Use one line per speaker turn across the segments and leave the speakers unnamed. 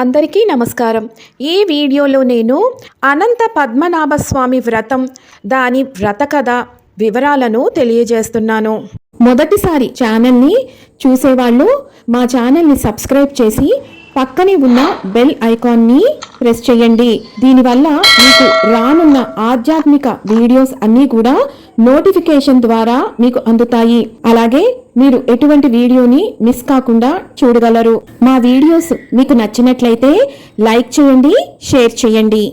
అందరికీ నమస్కారం. ఈ వీడియోలో నేను అనంత పద్మనాభ స్వామి వ్రతం దాని వ్రత కథ వివరాలను తెలియజేస్తున్నాను. మొదటిసారి ఛానల్ని చూసేవాళ్ళు మా ఛానల్ని సబ్స్క్రైబ్ చేసి పక్కనే ఉన్న బెల్ ఐకాన్ని ప్రెస్ చేయండి. దీనివల్ల మీకు రానున్న ఆధ్యాత్మిక వీడియోస్ అన్నీ కూడా నోటిఫికేషన్ ద్వారా మీకు అందుతాయి. అలాగే మీరు ఎటువంటి వీడియోని మిస్ కాకుండా చూడగలరు. మా వీడియోస్ మీకు నచ్చినట్లయితే లైక్ చేయండి షేర్ చేయండి.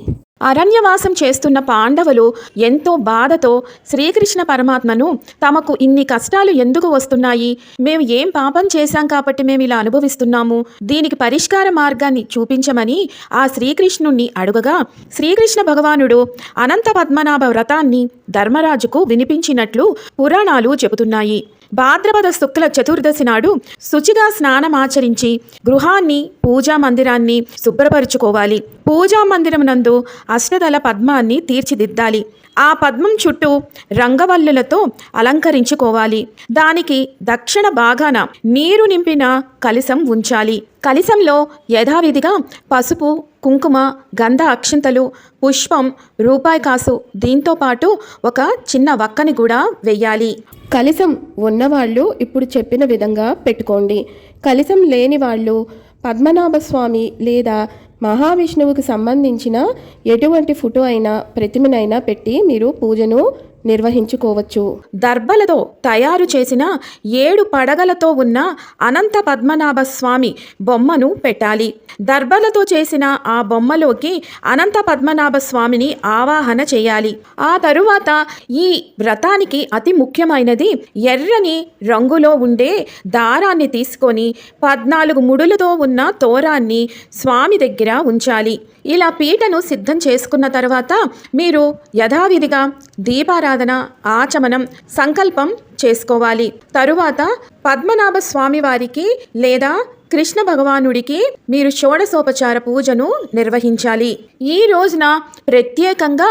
అరణ్యవాసం చేస్తున్న పాండవులు ఎంతో బాధతో శ్రీకృష్ణ పరమాత్మను తమకు ఇన్ని కష్టాలు ఎందుకు వస్తున్నాయి? మేము ఏం పాపం చేశాం కాబట్టి మేము ఇలా అనుభవిస్తున్నాము. దీనికి పరిష్కార మార్గాన్ని చూపించమని ఆ శ్రీకృష్ణుణ్ణి అడుగగా శ్రీకృష్ణ భగవానుడు అనంత పద్మనాభ వ్రతాన్ని ధర్మరాజుకు వినిపించినట్లు పురాణాలు చెబుతున్నాయి. భాద్రపద శుక్ల చతుర్దశి నాడు శుచిగా స్నానమాచరించి గృహాన్ని పూజా మందిరాన్ని శుభ్రపరుచుకోవాలి. పూజా మందిరం నందు అష్టదళ పద్మాన్ని తీర్చిదిద్దాలి. ఆ పద్మం చుట్టూ రంగవల్లులతో అలంకరించుకోవాలి. దానికి దక్షిణ భాగాన నీరు నింపిన కలిసం ఉంచాలి. కలిసంలో యథావిధిగా పసుపు కుంకుమ గంధ అక్షింతలు పుష్పం రూపాయి కాసు దీంతో పాటు ఒక చిన్న వక్కని కూడా వెయ్యాలి.
కలిసం ఉన్నవాళ్ళు ఇప్పుడు చెప్పిన విధంగా పెట్టుకోండి. కలిసం లేని వాళ్ళు పద్మనాభ స్వామి లేదా మహావిష్ణువుకు సంబంధించిన ఎటువంటి ఫోటో అయినా ప్రతిమనైనా పెట్టి మీరు పూజను నిర్వహించుకోవచ్చు.
దర్భలతో తయారు చేసిన ఏడు పడగలతో ఉన్న అనంత పద్మనాభ స్వామి బొమ్మను పెట్టాలి. దర్భలతో చేసిన ఆ బొమ్మలోకి అనంత పద్మనాభ స్వామిని ఆవాహన చేయాలి. ఆ తరువాత ఈ వ్రతానికి అతి ముఖ్యమైనది ఎర్రని రంగులో ఉండే దారాన్ని తీసుకొని పద్నాలుగు ముడులతో ఉన్న తోరాన్ని స్వామి దగ్గర ఉంచాలి. ఇలా పీటను సిద్ధం చేసుకున్న తర్వాత మీరు యథావిధిగా దీపారాధన ఆచమనం సంకల్పం చేసుకోవాలి. తరువాత పద్మనాభ స్వామి వారికి లేదా కృష్ణ భగవానుడికి మీరు షోడశోపచార పూజను నిర్వహించాలి. ఈ రోజున ప్రత్యేకంగా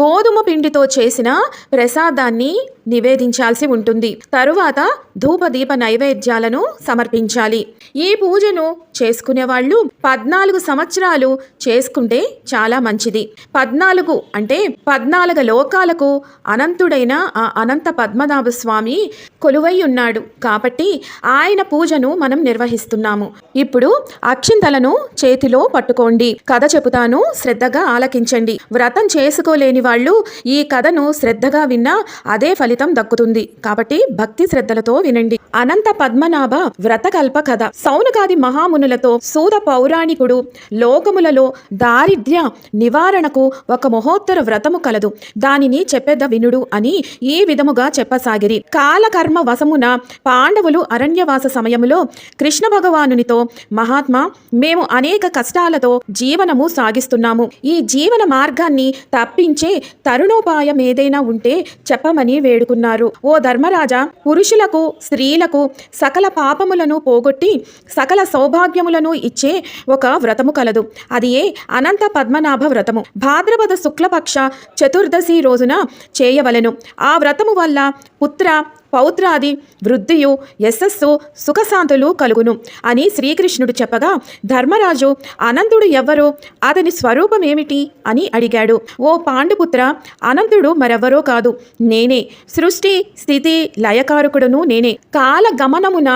గోధుమ పిండితో చేసిన ప్రసాదాన్ని నివేదించాల్సి ఉంటుంది. తరువాత ధూపదీప నైవేద్యాలను సమర్పించాలి. ఈ పూజను చేసుకునే వాళ్ళు పద్నాలుగు సంవత్సరాలు చేసుకుంటే చాలా మంచిది. పద్నాలుగు అంటే పద్నాలుగు లోకాలకు అనంతుడైన ఆ అనంత పద్మనాభ స్వామి కొలువై ఉన్నాడు. కాబట్టి ఆయన పూజను మనం నిర్వహిస్తున్నాము. ఇప్పుడు అక్షింతలను చేతిలో పట్టుకోండి. కథ చెబుతాను. శ్రద్ధగా ఆలకించండి. వ్రతం చేసుకోలేని వాళ్ళు ఈ కథను శ్రద్ధగా విన్నా అదే ఫలితం దక్కుతుంది. కాబట్టి భక్తి శ్రద్ధలతో వినండి. అనంత పద్మనాభ వ్రతకల్ప కథ. సౌనకాది మహామునులతో సూద పౌరాణికుడు లోకములలో దారిద్ర్య నివారణకు ఒక మహోత్తర వ్రతము కలదు. దానిని చెప్పెద వినుడు అని ఈ విధముగా చెప్పసాగిరి. కాలకర్మ వశమున పాండవులు అరణ్యవాస సమయములో కృష్ణ భగవానునితో మహాత్మా మేము అనేక కష్టాలతో జీవనము సాగిస్తున్నాము. ఈ జీవన మార్గాన్ని తప్పించే తరుణోపాయం ఏదైనా ఉంటే చెప్పమని వేడు వేడుకున్నారు. ఓ ధర్మరాజా పురుషులకు స్త్రీలకు సకల పాపములను పోగొట్టి సకల సౌభాగ్యములను ఇచ్చే ఒక వ్రతము కలదు. అది ఏ అనంత పద్మనాభ వ్రతము. భాద్రపద శుక్లపక్ష చతుర్దశి రోజున చేయవలెను. ఆ వ్రతము వల్ల పుత్ర పౌత్రాది వృద్ధియు యశస్సు సుఖశాంతులు కలుగును అని శ్రీకృష్ణుడు చెప్పగా ధర్మరాజు అనంతుడు ఎవ్వరో? అతని స్వరూపం ఏమిటి అని అడిగాడు. ఓ పాండుపుత్ర అనంతుడు మరెవ్వరో కాదు. నేనే. సృష్టి స్థితి లయకారకుడును నేనే. కాల గమనమున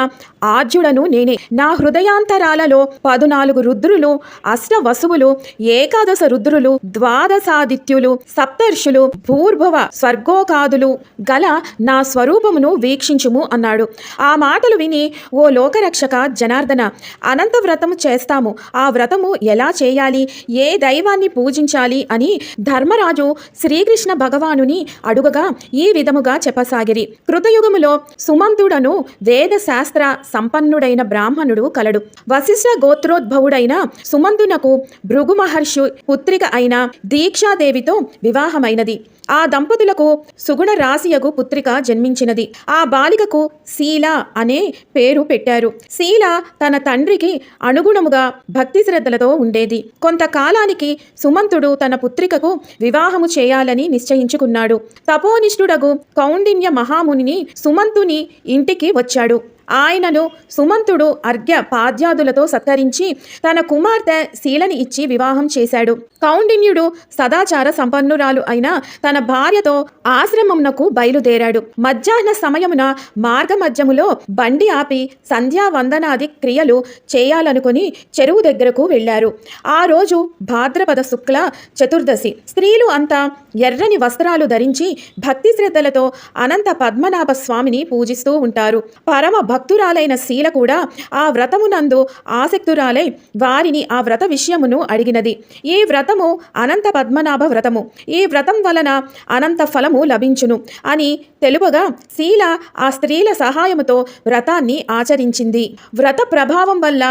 ఆద్యుడను నేనే. నా హృదయాంతరాలలో పదునాలుగు రుద్రులు అష్ట వసువులు ఏకాదశ రుద్రులు ద్వాదశాదిత్యులు సప్తర్షులు భూర్భవ స్వర్గోకాదులు గల నా స్వరూపమును వీక్షించుము అన్నాడు. ఆ మాటలు విని ఓ లోకరక్షక జనార్దన అనంత వ్రతము చేస్తాము. ఆ వ్రతము ఎలా చేయాలి? ఏ దైవాన్ని పూజించాలి? అని ధర్మరాజు శ్రీకృష్ణ భగవానుని అడుగగా ఈ విధముగా చెప్పసాగిరి. కృతయుగములో సుమంతుడను వేదశాస్త్ర సంపన్నుడైన బ్రాహ్మణుడు కలడు. వశిష్ఠ గోత్రోద్భవుడైన సుమంతునకు భృగు మహర్షి పుత్రిక అయిన దీక్షాదేవితో వివాహమైనది. ఆ దంపతులకు సుగుణ రాశియగు పుత్రిక జన్మించినది. ఆ బాలికకు శీల అనే పేరు పెట్టారు. శీల తన తండ్రికి అనుగుణముగా భక్తి శ్రద్ధలతో ఉండేది. కొంతకాలానికి సుమంతుడు తన పుత్రికకు వివాహము చేయాలని నిశ్చయించుకున్నాడు. తపోనిష్ఠుడగు కౌండిన్య మహామునిని సుమంతుని ఇంటికి వచ్చాడు. ఆయనను సుమంతుడు అర్ఘ్య పాద్యాదులతో సత్కరించి తన కుమార్తె శీలని ఇచ్చి వివాహం చేశాడు. కౌండిన్యుడు సదాచార సంపన్నురాలు అయిన తన భార్యతో ఆశ్రమమునకు బయలుదేరాడు. మధ్యాహ్న సమయమున మార్గమధ్యములో బండి ఆపి సంధ్యా వందనాది క్రియలు చేయాలనుకుని చెరువు దగ్గరకు వెళ్ళారు. ఆ రోజు భాద్రపద శుక్ల చతుర్దశి. స్త్రీలు అంతా ఎర్రని వస్త్రాలు ధరించి భక్తి శ్రద్ధలతో అనంత పద్మనాభ స్వామిని పూజిస్తూ ఉంటారు. పరమ భక్తురాలైన శీల కూడా ఆ వ్రతమునందు ఆసక్తురాలై వారిని ఆ వ్రత విషయమును అడిగినది. ఈ వ్రతము అనంత పద్మనాభ వ్రతము. ఈ వ్రతం వలన అనంత ఫలము లభించును అని తెలుపగా శీల ఆ స్త్రీల సహాయముతో వ్రతాన్ని ఆచరించింది. వ్రత ప్రభావం వల్ల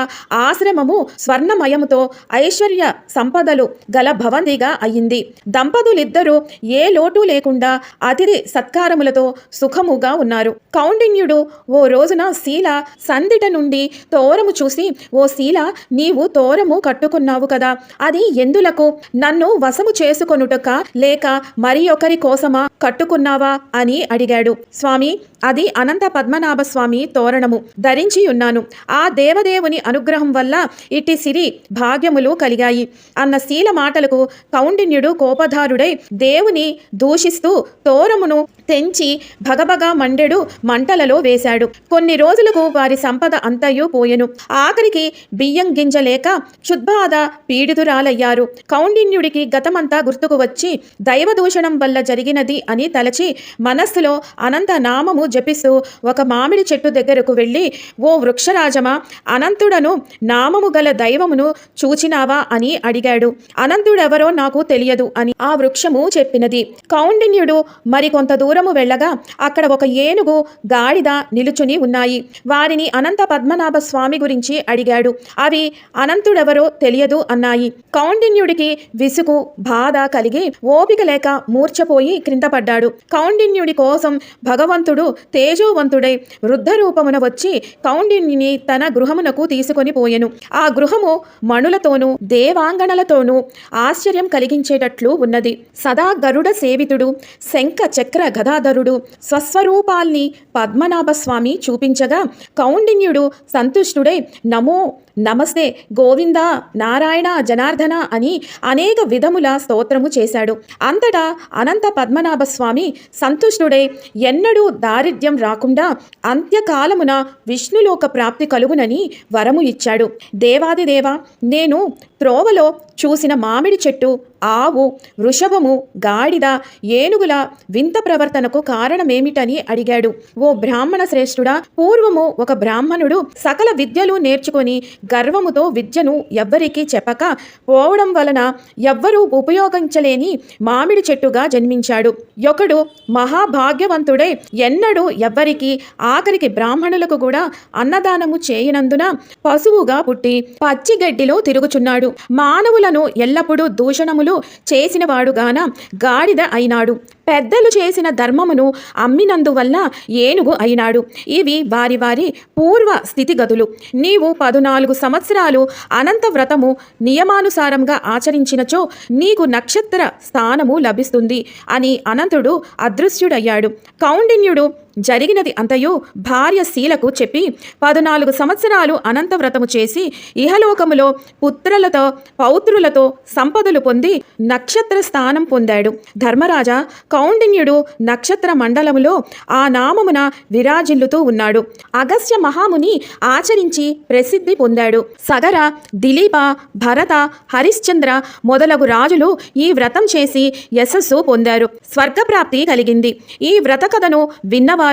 ఆశ్రమము స్వర్ణమయముతో ఐశ్వర్య సంపదలు గల భవంతిగా అయ్యింది దంపతులిద్దరూ ఏ లోటు లేకుండా అతిథి సత్కారములతో సుఖముగా ఉన్నారు. కౌండిన్యుడు ఓ రోజున శీల సందిట నుండి తోరము చూసి ఓ శీల నీవు తోరము కట్టుకున్నావు కదా అది ఎందులకు? నన్ను వశము చేసుకొనుటక లేక మరి ఒకరి కోసమా కట్టుకున్నావా? అని అడిగాడు. స్వామి అది అనంత పద్మనాభ స్వామి తోరణము. ధరించి ఉన్నాను ఆ దేవదేవుని అనుగ్రహం వల్ల ఇట్టి సిరి భాగ్యములు కలిగాయి. అన్న శీల మాటలకు కౌండిన్యుడు కోపధారుడై దేవుని దూషిస్తూ తోరమును తెంచి భగభగా మండెడు మంటలలో వేశాడు. కొన్ని రోజులకు వారి సంపద అంతయు పోయెను. ఆఖరికి బియ్యం గింజ లేక క్షుద్బాధ పీడితురాలయ్యారు. కౌండిన్యుడికి గతమంతా గుర్తుకు వచ్చి దైవ దూషణం వల్ల జరిగినది అని తలచి మనస్సులో అనంత నామము జపిస్తూ ఒక మామిడి చెట్టు దగ్గరకు వెళ్ళి ఓ వృక్షరాజమా అనంతుడను నామము గల దైవమును చూచినావా? అని అడిగాడు. అనంతుడెవరో నాకు తెలియదు అని ఆ వృక్షము చెప్పినది. కౌండిన్యుడు మరికొంత దూరము వెళ్ళగా అక్కడ ఒక ఏనుగు గాడిద నిలుచుని ఉన్నాయి. వారిని అనంత పద్మనాభ స్వామి గురించి అడిగాడు. అవి అనంతుడెవరో తెలియదు అన్నాయి. కౌండిన్యుడికి విసుగు బాధ కలిగి ఓపిక లేక మూర్ఛపోయి క్రిందపడ్డాడు కౌండిన్యుడి కోసం భగవంతుడు తేజోవంతుడై వృద్ధ రూపమున వచ్చి కౌండిన్యుని తన గృహమునకు తీసుకొని పోయెను. ఆ గృహము మణులతోనూ దేవాంగణలతోనూ ఆశ్చర్యం కలిగించేటట్లు ఉన్నది. సదా గరుడ సేవితుడు శంఖ చక్ర గదాధరుడు స్వస్వరూపాల్ని పద్మనాభ స్వామి చూపించగా కౌండిన్యుడు సంతుష్టుడై నమో నమస్తే గోవింద నారాయణ జనార్దన అని అనేక విధముల స్తోత్రము చేశాడు. అంతటా అనంత పద్మనాభ స్వామి సంతుష్టుడై. ఎన్నడూ దారిద్ర్యం రాకుండా అంత్యకాలమున విష్ణులోక ప్రాప్తి కలుగునని వరము ఇచ్చాడు. దేవాదిదేవ నేను త్రోవలో చూసిన మామిడి చెట్టు ఆవు వృషభము గాడిద ఏనుగుల వింత ప్రవర్తనకు కారణమేమిటని అడిగాడు. ఓ బ్రాహ్మణ శ్రేష్ఠుడా పూర్వము ఒక బ్రాహ్మణుడు సకల విద్యలు నేర్చుకొని గర్వముతో విద్యను ఎవ్వరికీ చెప్పక పోవడం వలన ఎవ్వరూ ఉపయోగించలేని మామిడి చెట్టుగా జన్మించాడు. ఒకడు మహాభాగ్యవంతుడై. ఎన్నడూ ఎవ్వరికి ఆఖరికి బ్రాహ్మణులకు కూడా అన్నదానము చేయనందున పశువుగా పుట్టి పచ్చిగడ్డిలో తిరుగుచున్నాడు. మానవులను ఎల్లప్పుడూ దూషణములు చేసినవాడుగాన గాడిద అయినాడు. పెద్దలు చేసిన ధర్మమును అమ్మినందువల్ల ఏనుగు అయినాడు. ఇవి వారి వారి పూర్వ స్థితిగతులు. నీవు పదునాలుగు సంవత్సరాలు అనంత వ్రతము నియమానుసారంగా ఆచరించినచో నీకు నక్షత్ర స్థానము లభిస్తుంది అని అనంతుడు అదృశ్యుడయ్యాడు. కౌండిన్యుడు జరిగినది అంతయు భార్య శీలకు చెప్పి పద్నాలుగు సంవత్సరాలు అనంత వ్రతము చేసి ఇహలోకములో పుత్రులతో పౌత్రులతో సంపదలు పొంది నక్షత్ర స్థానం పొందాడు. ధర్మరాజా కౌండిన్యుడు నక్షత్ర మండలములో ఆ నామమున విరాజిల్లుతూ ఉన్నాడు. అగస్త్య మహాముని ఆచరించి ప్రసిద్ధి పొందాడు. సగర దిలీప భరత హరిశ్చంద్ర మొదలగు రాజులు ఈ వ్రతం చేసి యశస్సు పొందారు. స్వర్గప్రాప్తి కలిగింది. ఈ వ్రత కథను విన్నవారు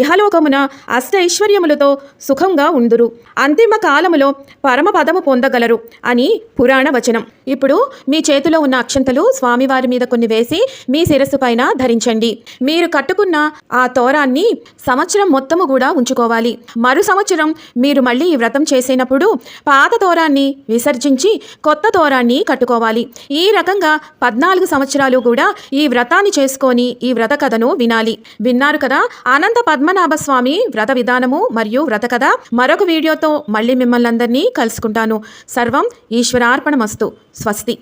ఇహలోకమున అష్టైశ్వర్యములతో సుఖంగా ఉందురు. అంతిమ కాలములో పరమపదము పొందగలరు అని పురాణ వచనం. ఇప్పుడు మీ చేతిలో ఉన్న అక్షంతలు స్వామివారి మీద కొన్ని వేసి మీ శిరస్సు పైన ధరించండి. మీరు కట్టుకున్న ఆ తోరాన్ని సంవత్సరం మొత్తము కూడా ఉంచుకోవాలి. మరు సంవత్సరం మీరు మళ్ళీ ఈ వ్రతం చేసేటప్పుడు పాత తోరాన్ని విసర్జించి కొత్త తోరాన్ని కట్టుకోవాలి. ఈ రకంగా పద్నాలుగు సంవత్సరాలు కూడా ఈ వ్రతాన్ని చేసుకొని ఈ వ్రత కథను వినాలి. విన్నారు కదా అనంత పద్మనాభ స్వామి వ్రత విధానము మరియు వ్రత కథ మరొక వీడియోతో మళ్ళీ మిమ్మల్ని అందరినీ కలుసుకుంటాను. సర్వం ఈశ్వరార్పణమస్తు. స్వస్తి.